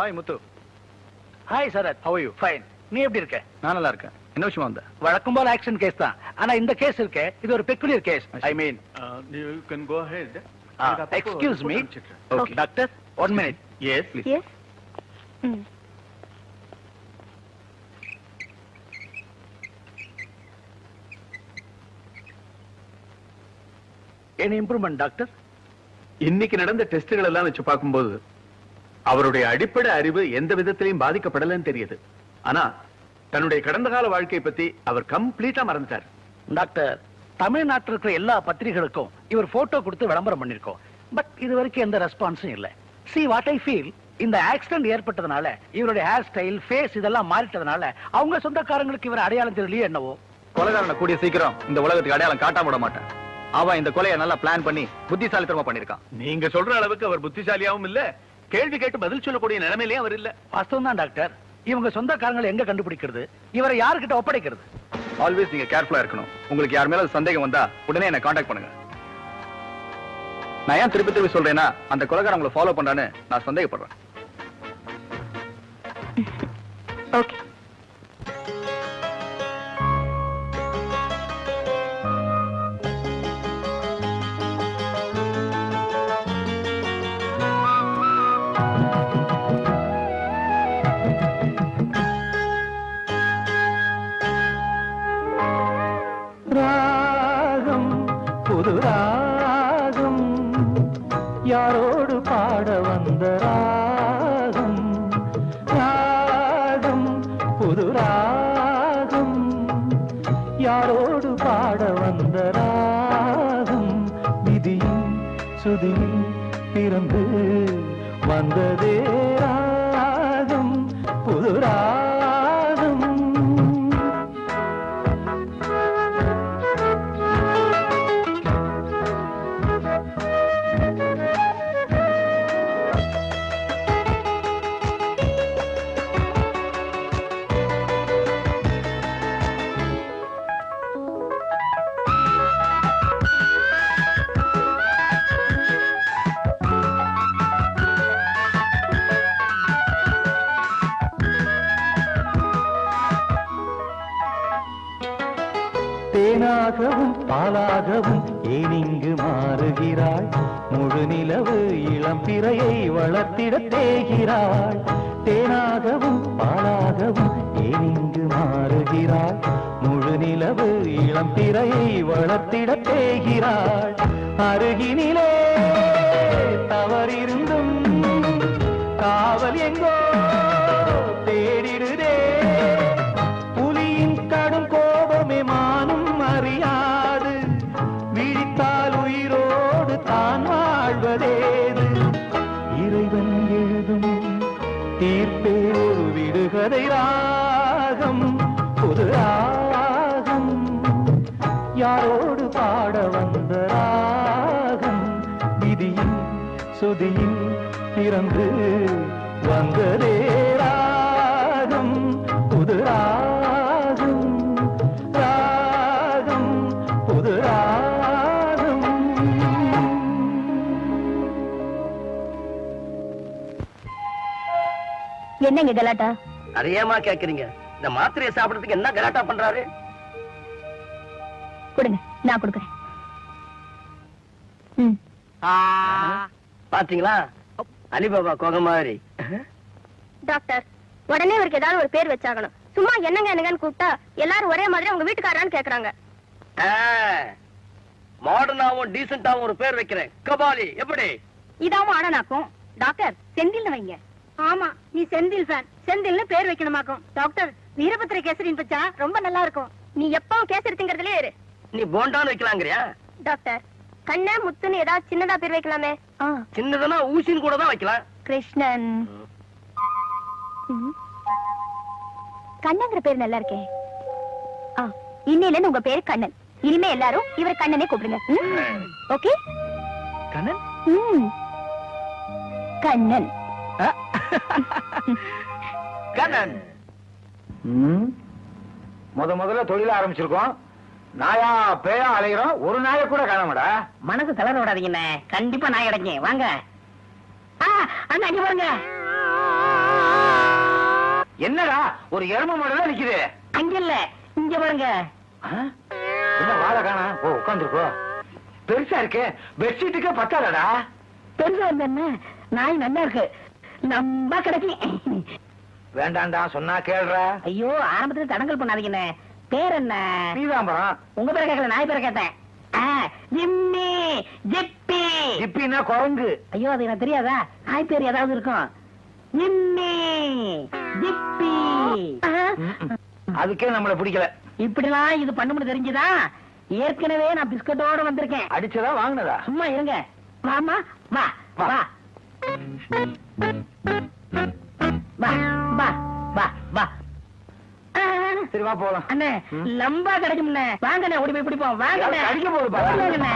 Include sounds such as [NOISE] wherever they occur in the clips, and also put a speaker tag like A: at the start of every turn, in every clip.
A: Hi Muthu
B: hi Sarath
A: How are you?
B: Fine நீ எப்படி இருக்க?
A: நான் நல்லா இருக்கேன். என்ன விஷயமா வந்த?
B: வழக்கம் போல ஆக்ஷன் கேஸ் தான். ஆனா இந்த கேஸ் இருக்கே. இது ஒரு peculiar case I mean
A: you can go ahead
B: excuse me
A: okay
B: doctor one minute
A: yes please
C: yes hmm
B: any improvement doctor
A: இன்னைக்கு நடந்த டெஸ்ட்கள் எல்லாம் வச்சு பார்க்கும்போது அவருடைய அடிப்படை அறிவு எந்த விதத்திலையும் பாதிக்கப்படலன்னு தெரியுது. ஆனா தன்னுடைய கடந்த கால வாழ்க்கையை பத்தி அவர் கம்ப்ளீட்டா மறந்துட்டார்.
B: டாக்டர் தமிழ்நாட்டில் இருக்கிற எல்லா பத்திரிகைகளுக்கும் இவர் போட்டோ கொடுத்து விளம்பரம் பண்ணிருக்கோம் பட் இது வரைக்கும் எந்த ரெஸ்பான்ஸும் இல்ல. சி வாட் ஐ ஃபீல் இந்த ஆக்சிடென்ட் ஏற்பட்டதுனால இவருடைய ஹேர் ஸ்டைல் ஃபேஸ் இதெல்லாம் மாறிட்டதுனால அவங்க சொந்தக்காரங்களுக்கு இவர் அடையாளம் தெரியலையே என்னவோ.
D: கொலைகாரனை கூடிய சீக்கிரம் இந்த உலகத்துக்கு அடையாளம் காட்டாம விட மாட்டேன். அவன் இந்த கொலையை நல்லா பிளான் பண்ணி புத்திசாலித்தனமா பண்ணிருக்கான்
A: நீங்க சொல்ற அளவுக்கு அவர் புத்திசாலியாவும் இல்ல. கேள்வி கேட்டு பதில் சொல்லக்கூடிய நிலைமையிலேயே அவர் இல்ல.
B: வாஸ்தவம் தான் டாக்டர். இவங்க சொந்தக்காரங்களை எங்க கண்டுபிடிக்கிறது? இவரை யாருக்கிட்ட ஒப்படைக்கிறது?
D: ஆல்வேஸ் நீங்க கேர்ஃபுல்லா இருக்கணும். உங்களுக்கு யார் மேல சந்தேகம் வந்தா உடனே என்ன காண்டாக்ட் பண்ணுங்க. நான் ஏன் திருப்பி திருப்பி சொல்றேன்னா அந்த கொலைகாரன் உங்களை ஃபாலோ பண்றான்னு நான் சந்தேகப்படுறேன். [LAUGHS]
C: ஓகே
E: யாரோடு வளர்த்திட தேகிறாள் தேனாகவும் பாலாகவும் ஏனிங்கு மாறுகிறாள். முழு நிலவு இளம் திரையை வளர்த்திட தேகிறாள் அருகினிலே தவறிருந்தும் காவல் எங்கோ ராகம் புது ராகம். யாரோடு பாட வந்த ராகம்? விதியின் சுதியில் பிறந்து வந்ததே ராகம். புது ராகம் ராகம் புது ராகம்.
C: என்னங்க கலாட்டா
F: அறியாமா கேக்குறீங்க. இந்த மாத்திரையை சாப்பிடறதுக்கு என்ன கலாட்டா பண்றாரு?
C: கொடுங்க நான் கொடுக்குறேன்.
F: பாத்தீங்களா? அலிபாபா கோக மாதிரி.
C: டாக்டர் உடனே இவருக்கு ஏதாவது ஒரு பேர் வச்சாகணும். சும்மா என்னங்க என்னங்கன்னு கூப்பிட்டா எல்லாரும் ஒரே மாதிரி உங்க வீட்டுக்காரான்னு கேக்குறாங்க.
F: மாடர்னாவும் டீசென்டாவும் ஒரு பேர் வைக்கிறேன். கபாலி எப்படி?
C: இதாவும் ஆடனாக்கும் டாக்டர் செந்தில் வைங்க. ஆமா நீ செந்தில் ஃபேன் செந்தில்னு பேர் வைக்கணுமாக்கும். டாக்டர் வீரபத்திர கேசரின்னு வச்சா ரொம்ப நல்லா இருக்கும் நீ எப்பவும் கேசரி திங்கறதுலயே இரு.
F: நீ போண்டான்னு வைக்கலாங்கிறியா?
C: டாக்டர் கண்ணே முத்துன்னு ஏதாவது சின்னதா பேர் வைக்கலாமே?
F: சின்னதுன்னா ஊசின்னு கூட தான் வைக்கலாம்.
C: கிருஷ்ணன். கண்ணங்கிற பேர் நல்லா இருக்கே. ஆ, இன்னையில இருந்து உங்க பேரு கண்ணன். இனிமே எல்லாரும் இவர் கண்ணனே கூப்பிடுங்க? ஓகே?
B: கண்ணன்.
C: கண்ணன்.
F: கண்ணன்.
D: முத முதல்ல தொழில ஆரம்பிச்சிருக்கோம். நாயா பேயா அலைகிறோம் ஒரு நாயை கூட காணமாடா?
F: மனசு தளர விடாதீங்கண்ணே கண்டிப்பா நான் கிடைக்கேன் வாங்க. அண்ணா இங்க பாருங்க.
D: என்னடா? ஒரு எரும மாடு தான் நிக்குது.
F: அங்க இல்ல. இங்க பாருங்க?
D: என்ன வாழை காணா? ஓ உட்காந்துருக்கோ பெருசா இருக்கு. பெட்ஷீட்டுக்கே பத்தாதடா.
F: பெருசா இருந்த நாய் நல்லா இருக்கு. நம்ம கிடைக்கி.
D: வேண்டாம்டா சொன்னா கேள்றா.
F: ஐயோ ஆரம்பத்துல தடங்கல் பண்ணாதீங்கண்ணே பேர் என்ன?
D: பீதாம்பரம்.
F: உங்க பேரை கேட்கல நாய் பேரை கேட்டேன். Jimmy Jippy.
D: இப்படின்னா குரங்கு.
F: ஐயோ அது எனக்கு தெரியாதா? நாய் பேர் ஏதாவது இருக்கும். Jimmy Jippy.
D: அதுக்கே நம்மள பிடிக்கல.
F: இப்படிலாம் இது பண்ணும்னு தெரிஞ்சுதா? ஏற்கனவே நான் பிஸ்கட்டோட வந்திருக்கேன்.
D: அடிச்சதா வாங்கினதா?
F: சும்மா இருங்க. வாமா வா.
D: வா.
F: வா வா வா வா. வா ஆ,
D: சரி வா போலாம்.
F: அண்ணே. லம்பா கிடைக்கும்ண்ணே வாங்கண்ணே ஓடி போய் பிடிப்போம். வாங்கண்ணே
D: போகுது பாரு.
F: வாங்கண்ணே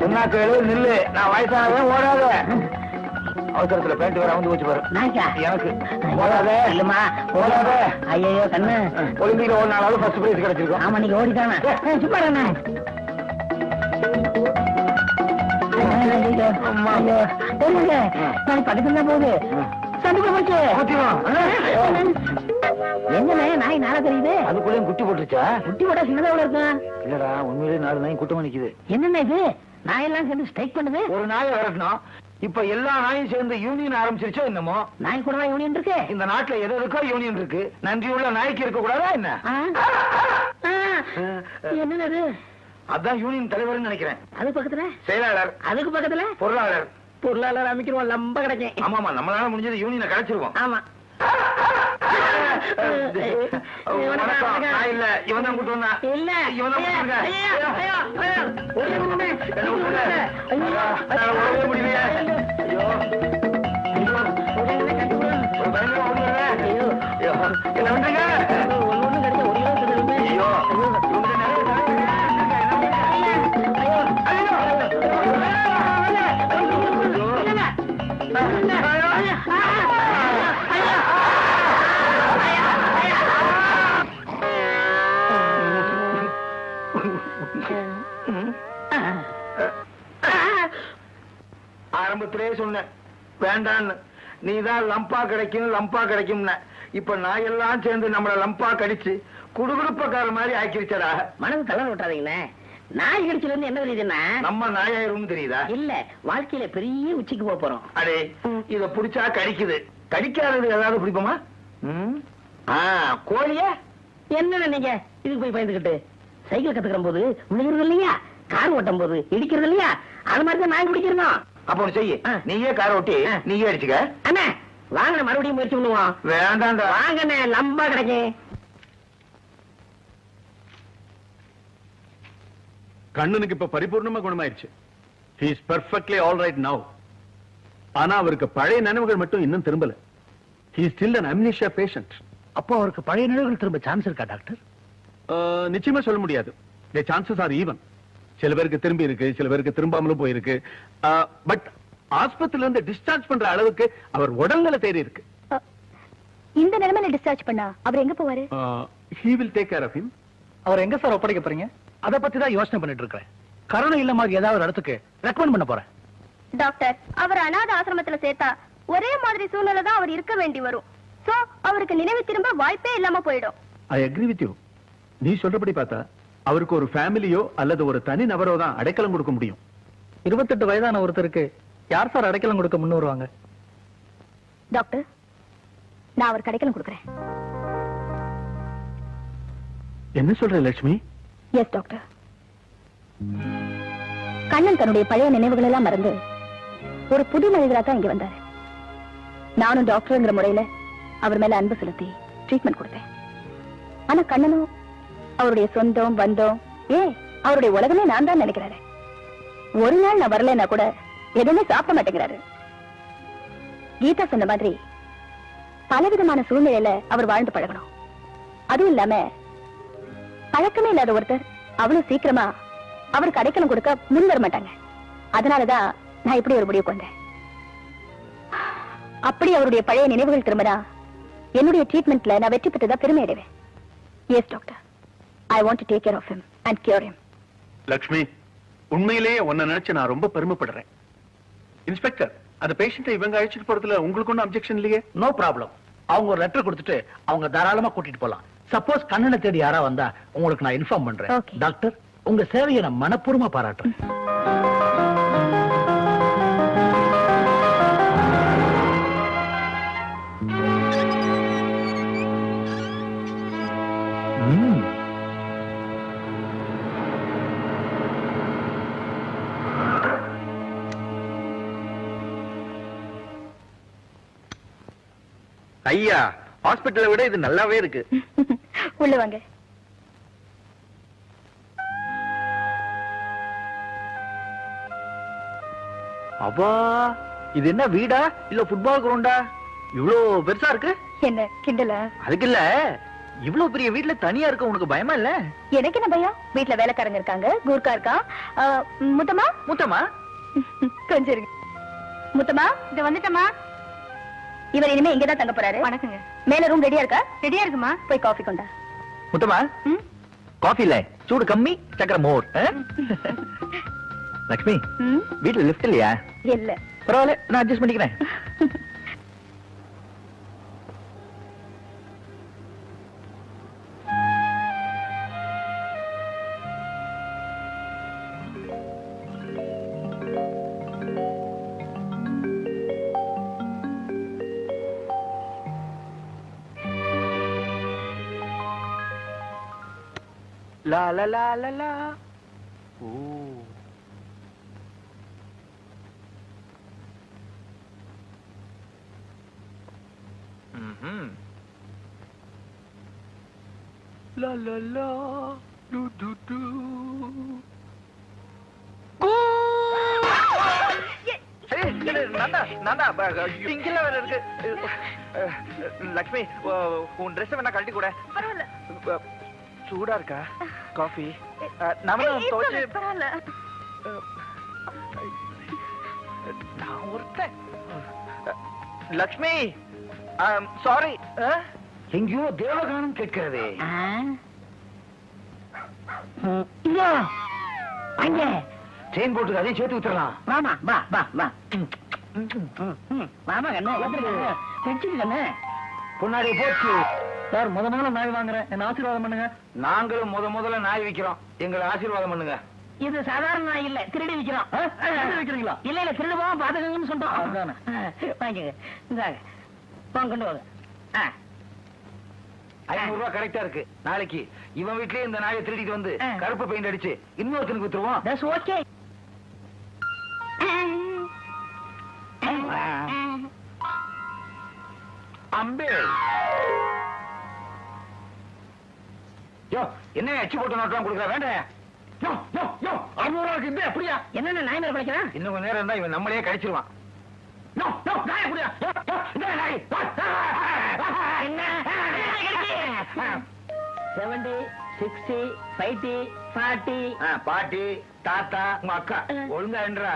D: சொன்னா கேளு நில்லு. நான் வயசானவன் ஓடாத. அவசரத்துல பேண்ட் வேற வந்து வச்சு பாரு.
F: நாய்க்கா.
D: எனக்கு. ஓடாத.
F: இல்லம்மா
D: ஓடாத.
F: ஐயோ கண்ணு.
D: ஒலிம்பிக்ல ஒரு நாளாவது ஃபர்ஸ்ட் பிரைஸ் கிடைச்சிருக்கும்.
F: ஆமா நீங்க ஓடிட்டானே சும்மா தெரியுங்க, தான் போகுது போச்சு. நாய் நாளா தெரியுது?
D: அதுக்குள்ளேயும் குட்டி போட்டுருச்சா?
F: குட்டி போட சின்னதா எவ்வளவு இருக்கும்?
D: இல்லடா உண்மையிலேயே நாலு நாயும் கூட்டமா நிக்குது.
F: என்னண்ணே இது? நாயெல்லாம் சேர்ந்து ஸ்ட்ரைக் பண்ணுது?
D: ஒரு நாயை விரட்டணும். இப்ப எல்லா நாயும் சேர்ந்து யூனியன் ஆரம்பிச்சிருச்சோ என்னமோ?
F: நாய் கூட யூனியன் இருக்கு.
D: இந்த நாட்டுல எது எதுக்கோ யூனியன் இருக்கு. நன்றியுள்ள நாய்க்கு இருக்க கூடாதா என்ன?
F: ஆ?
D: அதான் யூனியன் தலைவர்னு நினைக்கிறேன்.
F: அதுக்கு பக்கத்துல?
D: செயலாளர்.
F: அதுக்கு பக்கத்துல?
D: பொருளாளர்.
F: பொருளாளர் அமைக்கிறோம் லம்ப கிடைக்கும்.
D: ஆமாமா நம்மளால முடிஞ்சது யூனியனை கலைச்சிருவோம்.
F: ஆமா.
D: இல்ல இவன் தான் கூட்டு வந்தான்.
F: இல்ல.
D: இவன் தான்
F: ஐயா,
D: கூட்டு வந்தான். வேண்டான்னு. நீதான் லம்பா கிடைக்கும் லம்பா கிடைக்கும்னு. இப்ப நாயெல்லாம் சேர்ந்து நம்மள லம்பா கடிச்சு குடுகுடுப்பக்கார மாதிரி ஆக்கிருச்சடா.
F: மனது தளர விட்டாதீங்கண்ணே. நாய் கடிச்சல இருந்து என்ன தெரியுதுன்னா?
D: நம்ம நாயாயிரும் தெரியுதா?
F: இல்ல வாழ்க்கையில பெரிய உச்சிக்கு போக போறோம்.
D: அடே இத புடிச்சா கடிக்குது. கடிக்காதது ஏதாவது பிடிப்போமா? கோழிய?
F: என்ன நீங்க? இதுக்கு போய் பயந்துகிட்டு சைக்கிள் கத்துக்கிற போது விழுகிறது இல்லையா? கார் ஓட்டும் போது இடிக்கிறது இல்லையா? அது மாதிரி தான் நாய் பிடிக்கிறோம்
D: அப்ப செய்யு. நீயே கார ஓட்டி. நீயே அடிச்சுக்க.
F: அண்ணே வாங்க மறுபடியும் முயற்சி பண்ணுவோம்.
D: வேண்டாம்டா.
F: வாங்கண்ணே லம்பா கிடைக்கும்
A: கண்ணனுக்கு இப்ப பரிபூர்ணமா குணமாயிருச்சு. He is perfectly all right now. ஆனா அவருக்கு பழைய நினைவுகள் மட்டும் இன்னும் திரும்பல. He is still an amnesia patient.
B: அப்போ அவருக்கு பழைய நினைவுகள் திரும்ப சான்ஸ் இருக்கா டாக்டர்
A: நிச்சயமா சொல்ல முடியாது. The chances are even. சில பேருக்கு திரும்பி இருக்கு சில பேருக்கு திரும்பாமலும் போயிருக்கு. பட் ஆஸ்பத்திரியில இருந்து டிஸ்சார்ஜ் பண்ற அளவுக்கு அவர் உடல்நல தேறி இருக்கு.
C: இந்த நிலைமையில டிஸ்சார்ஜ் பண்ணா அவர் எங்க போவாரு?
A: he will take care of him.
B: அவர் எங்க சார் ஒப்படைக்க போறீங்க? அத பத்தி தான் யோசனை பண்ணிட்டு இருக்கேன் கருணை இல்ல மாதிரி ஏதாவது ஒரு இடத்துக்கு ரெக்கமெண்ட் பண்ண போறேன்.
C: டாக்டர் அவர் அனாத ஆசிரமத்துல சேர்த்தா ஒரே மாதிரி சூழ்நிலை தான் அவர் இருக்க வேண்டி வரும். சோ அவருக்கு நினைவு திரும்ப வாய்ப்பே இல்லாம போயிடும்.
A: ஐ அக்ரி வித் யூ நீ சொல்றபடி பார்த்தா அவருக்கு ஒரு ஃபேமிலியோ அல்லது ஒரு தனி நபரோ தான் அடைக்கலம் கொடுக்க முடியும்.
B: இருபத்தெட்டு வயதான ஒருத்தருக்கு யார் சார் அடைக்கலம் கொடுக்க முன் வருவாங்க?
C: டாக்டர் நான் அவர் கடைக்கலம் கொடுக்குறேன்.
A: என்ன சொல்ற லட்சுமி?
C: Yes doctor. கண்ணன் தன்னுடைய பழைய நினைவுகள் எல்லாம் மறந்து ஒரு புது மனிதரா தான் இங்க வந்தாரு. நானும் டாக்டர்ங்கிற முறையில அவர் மேல அன்பு செலுத்தி ட்ரீட்மெண்ட் கொடுத்தேன். ஆனா கண்ணனும் அவருடைய சொந்தம் பந்தம். ஏ அவருடைய உலகமே நான் தான் நினைக்கிறாரு. ஒரு நாள் நான் வரலைன்னா கூட எதுவுமே சாப்பிட மாட்டேங்கிறாரு. கீதா சொன்ன மாதிரி பலவிதமான சூழ்நிலையில அவர் வாழ்ந்து பழகணும். அதுவும் இல்லாம பழக்கமே இல்லாத ஒருத்தர் அவ்வளவு சீக்கிரமா அவருக்கு அடைக்கலம் கொடுக்க முன் வர மாட்டாங்க. அதனாலதான் நான் இப்படி ஒரு முடிவு கொண்டேன் அப்படி அவருடைய பழைய நினைவுகள் திரும்பினா என்னுடைய ட்ரீட்மெண்ட்ல நான் வெற்றி பெற்றதா பெருமை அடைவேன். Yes doctor I want to take care of him and cure him
A: Lakshmi உண்மையிலேயே உன்னை நினைச்சு நான் ரொம்ப பெருமைப்படுறேன். இன்ஸ்பெக்டர் அந்த பேஷண்ட்டை இவங்க அழைச்சிட்டு போறதுல உங்களுக்கு ஒன்றும் அப்செக்ஷன் இல்லையே?
B: நோ ப்ராப்ளம் அவங்க ஒரு லெட்டர் கொடுத்துட்டு அவங்க தாராளமா கூட்டிட்டு போலாம். சப்போஸ் கண்ணனை தேடி யாரா வந்தா உங்களுக்கு நான் இன்ஃபார்ம் பண்றேன். டாக்டர் உங்க சேவையை நான் மனப்பூர்வமா பாராட்டுறேன்.
A: ஐயா ஹாஸ்பிட்டலை விட இது நல்லாவே இருக்கு. [LAUGHS]
C: உள்ள வாங்க.
B: அப்பா இது என்ன வீடா? இல்ல ஃபுட்பால் கிரவுண்டா இவ்ளோ பெருசா இருக்கு?
C: என்ன கிண்டலா?
B: அதுக்கு இல்ல. இவ்ளோ பெரிய வீட்ல தனியா இருக்க உனக்கு பயமா இல்ல?
C: எனக்கு என்ன பயம்? வீட்ல வேலைக்காரங்க இருக்காங்க கூர்க்கா இருக்கான் ஆ, முத்தம்மா?
B: முத்தமா
C: கொஞ்சம் இருங்க முத்தம்மா இத வந்துட்டமா இவர் இனிமே இங்கதான் தங்க போறாரு. வணக்கங்க. மேல ரூம் ரெடியா இருக்கா? ரெடியா இருக்குமா? போய் காஃபி கொண்டா.
B: முத்தமா? காஃபி இல்ல. சூடு கம்மி சக்கரை மோர்? லக்ஷ்மி
C: ம்?
B: வீட்ல லிஃப்ட் இல்லையா?
C: இல்ல.
B: பரவாயில்ல நான் அட்ஜஸ்ட் பண்ணிக்கிறேன். [LAUGHS] லா லா லா லா லா ஓ ம்ஹும். லா லா லா டு டு டு ஏய், இல்ல, நான்தா, நான்தா, ப- இங்கெல்ல வேற இருக்கு. அஹ், லக்ஷ்மி உ- உன் ட்ரெஸ் வேணா கழட்டி கூட.
C: பரவாயில்ல.
B: சூடா இருக்கா? காஃபி. நம்மளும் நான் ஒருத்தன். லக்ஷ்மி! சாரி
D: எங்கேயோ தேவகானம் கேட்கிறதே.
F: அங்க.
D: செயின் போட்டு அதையும் சேர்த்து விட்டுறலாம்.
F: வாமா வா வா வா. வாமா கண்ணு வச்சிரு கண்ணு
D: பொன்னாடி போச்சு.
F: சார் முத முதல்ல நாய் வாங்குறேன். என்ன ஆசீர்வாதம் பண்ணுங்க.
D: நாங்களும் முத முதல்ல நாய் விக்கிறோம். எங்களை ஆசீர்வாதம் பண்ணுங்க.
F: இது சாதாரண நாய் இல்ல திருடி விக்கிறோம். திருடி விக்கிறீங்களா? இல்ல இல்ல திருடு போக பாத்துக்கங்கன்னு
D: அதானே.
F: வாங்கிக்கங்க. இந்தாங்க. போங்க கொண்டு வாங்க.
D: ஐநூறு ரூபாய் கரெக்டா இருக்கு. நாளைக்கு இவன் வீட்லயே இந்த நாயை திருடிட்டு வந்து. கருப்பு பெயிண்ட் அடிச்சு இன்னொருத்தனுக்கு வித்துருவோம்.
F: Okay.
D: அம்பே யோ என்ன அச்சு போட்டு நோட்டெல்லாம் கொடுக்குற வேண்டாம் யோ யோ யோ அறுநூறு ரூபாய்க்கு இந்த அப்படியா
F: என்னென்ன நாய் மேல குலைக்கிறான்
D: இன்னும் கொஞ்ச நேரம் இருந்தா இவன் நம்மளே கழிச்சிருவான் யோ யோ நாயை குடியா யோ யோ இந்த நாய்
F: செவன்டி சிக்ஸ்டி ஃபைவ்டி ஃபார்ட்டி
D: ஆ, பாட்டி தாத்தா உங்க அக்கா ஒழுங்கா என்றா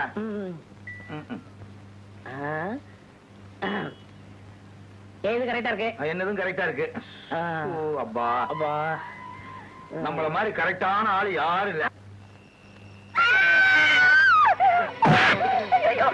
F: ஏது கரெக்டா இருக்கு
D: என்னதும் கரெக்டா இருக்கு அப்பா
F: அப்பா
D: நம்மள மாதிரி கரெக்டான ஆளு யாரும் இல்ல
C: ஐயோ,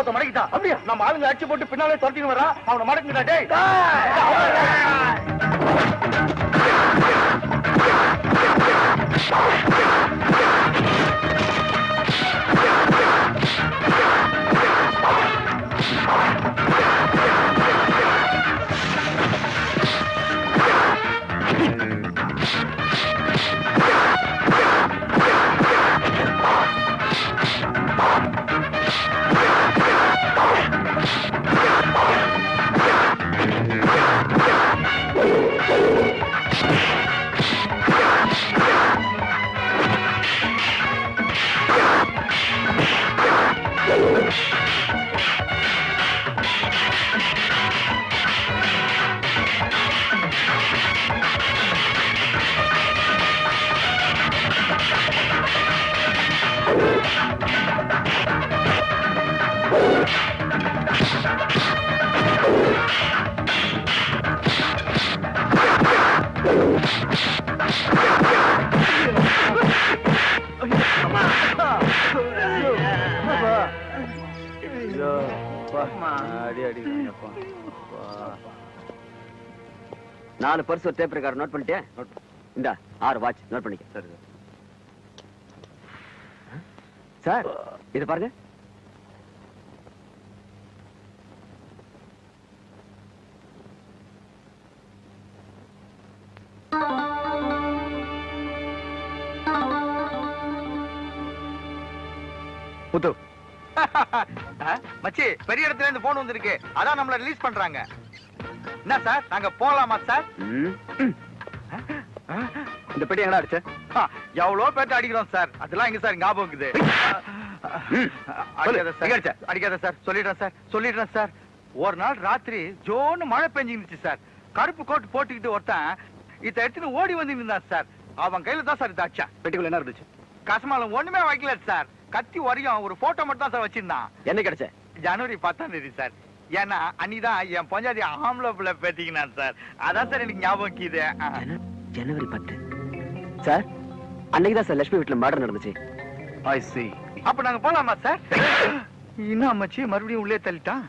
G: ஒருத்த மடக்கிட்டா அப்படியா? நம்ம ஆளுங்க அடிச்சு போட்டு பின்னாலே துரத்தின்னு வரான் அவனை மடக்குங்கடா டேய்.
H: நாலு பர்ஸ் ஒரு டேப் ரெக்கார்ட் நோட் பண்ணிட்டேன் இந்த ஆறு வாட்ச் நோட் பண்ணிக்க. சரி சார். இது பாருங்க.
I: புத்து. [LAUGHS]
G: மச்சி பெரிய இடத்துல இருந்து போன் வந்திருக்கு. அதான் நம்மள ரிலீஸ் பண்றாங்க. என்ன சார்? நாங்க போலாமா சார்.
H: இந்த பெட்டி எங்கடா அடிச்ச?
G: எவ்வளவு பேட்டு அடிக்கிறோம் சார். அதெல்லாம் எங்க சார்? ஞாபகம் இருக்குது. அடிக்காத? சார். அடிக்காத சார். சொல்லிடுறேன் சார். சொல்லிடுறேன் சார். ஒரு நாள் ராத்திரி ஜோன்னு மழை பெஞ்சிருந்துச்சு சார். கருப்பு கோட் போட்டுக்கிட்டு ஒருத்தன் இத எடுத்துன்னு ஓடி வந்து இருந்தான் சார். அவன் கையில தான் சார் இதாச்சா
H: பெட்டிக்குள்ள என்ன இருந்துச்சு?
G: கசமாலம் ஒண்ணுமே வைக்கல சார். கத்தி வரையும் ஒரு போட்டோ மட்டும் தான் சார் வச்சிருந்தான்.
H: என்ன கிடைச்ச
G: ஜனவரி பத்தாம் தேதி சார். ஏன்னா அன்னிதான் என் பொஞ்சாதி ஆம்பளை பேத்திக்கினான் சார். அதான் சார் எனக்கு ஞாபகம் கீது.
H: ஜனவரி பத்து. சார் அன்னைக்கு தான் சார் லட்சுமி வீட்டுல மர்டர் நடந்துச்சு.
I: ஐ சி
G: அப்ப நாங்க போலாமா சார்? [LAUGHS] என்ன அம்மாச்சி மறுபடியும் உள்ளே தள்ளிட்டான்?